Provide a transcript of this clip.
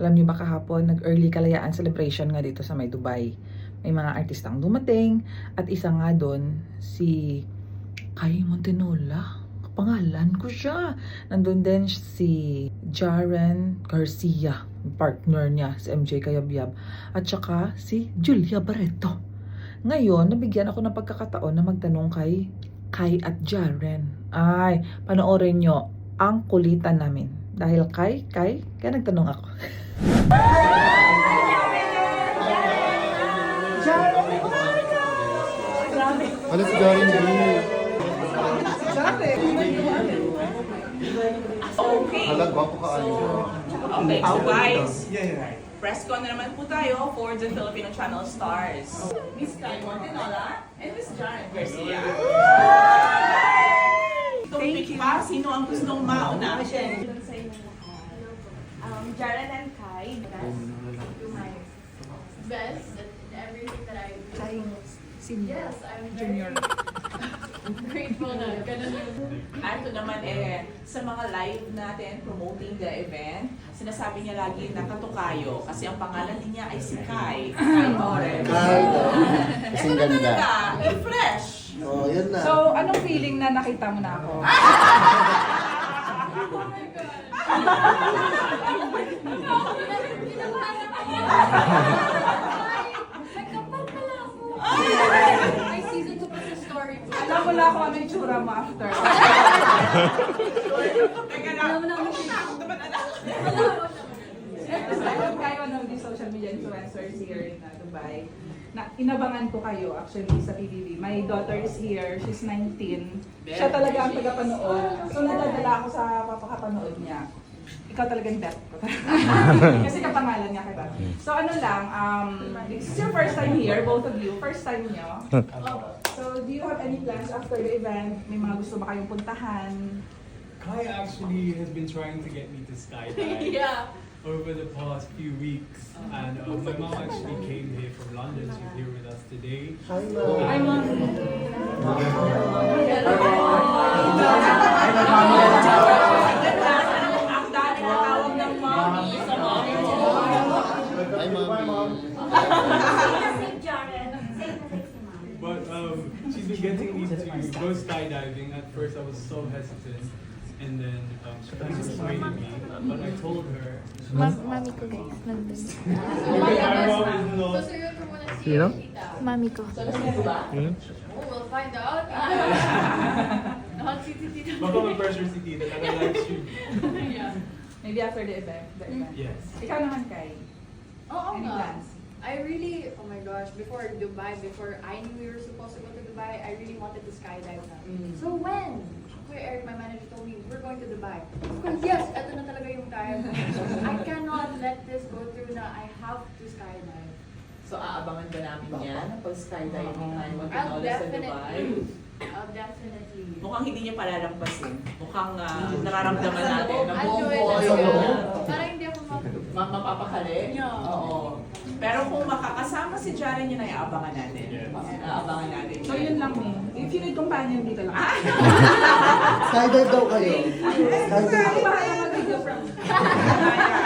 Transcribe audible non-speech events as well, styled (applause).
Alam niyo ba kahapon, nag-early kalayaan celebration nga dito sa may Dubai. May mga artistang dumating at isa nga doon si Kai Montenola. Pangalan ko siya. Nandun din si Jaren Garcia, partner niya si MJ Kayabyab. At saka si Julia Barreto. Ngayon, nabigyan ako ng pagkakataon na magtanong kay Kai at Jaren. Ay, panoorin nyo ang kulitan namin. Dahil kay, kay, kaya nagtanong ako. Alas galing din. Okay. Halag ba po kaayo? Okay, so guys, press ko na naman po tayo for the Filipino Channel Stars. Miss Kai Montenola and Miss Jaren Garcia. Thank you. Pa, sino ang gustong mauna? sa lahat. Um, Jaren and Kai, best. Best at everything that I do. Kai, Yes, I'm junior. (laughs) grateful na ganun yung Ito naman eh, sa mga live natin promoting the event, sinasabi niya lagi na katukayo kasi ang pangalan niya ay si Kai. Kai. Kai, kasing Ito na ganda. talaga, eh, fresh. Oh, yan na. So, anong feeling na nakita mo na ako? (laughs) Nagkapal pala ako. May season 2 pa sa story. Alam mo na kung ano yung tsura mo after. Teka (laughs) na, Alam mo na ako. ako naman anak. Alam kayo ano, di social media influencers here in uh, Dubai. Na, inabangan ko kayo actually sa PBB. My daughter is here. She's 19. Siya talaga ang tagapanood. So nadadala ako sa papakapanood niya. Ikaw talagang bet ko. (laughs) Kasi kapangalan niya kita. So ano lang, um, this is your first time here, both of you. First time niyo. (laughs) So do you have any plans after the event? May mga gusto ba kayong puntahan? Kai actually has been trying to get me to skydive (laughs) Yeah. Over the past few weeks, and uh, my mom actually came here from London. She's here with us today. Hi, Mom. Ang dami na tawag ng mommy sa. Hi, mami. But um, she's been getting me to go skydiving. At first, I was so hesitant, and then um, she kind of persuaded me. But I told her. Ma- mami ko guys, nandun. Susuyo ko muna si Sino? Tita. Mami ko. Oh, we'll find out. (laughs) Not si Tita. Baka mag-pressure si Tita na live stream. Yeah. Maybe after the event. The event. Yes. Ikaw naman, Kai. Oo Any nga. plans? I really, oh my gosh, before Dubai, before I knew we were supposed to go to Dubai, I really wanted to skydive na. Mm. So when? Kuya Eric, my manager told me, we're going to Dubai. Course, yes, eto na talaga yung time. (laughs) I cannot let this go through na I have to skydive. So aabangan ba namin yan pag skydiving tayo I'll magkanola sa Dubai? definitely, I'll definitely. Mukhang hindi niya palalampasin. Mukhang ah, nararamdaman natin na I'll buong do it as sa well. loob. Para hindi ako ma... Ma- mapapakali? Yeah. Oo. Pero kung makakasama si Jaren yun ay aabangan natin. Yes. Aabangan natin. So yun lang eh. If you need companion, dito lang. Skydive daw kayo. Skydive. mag-video from.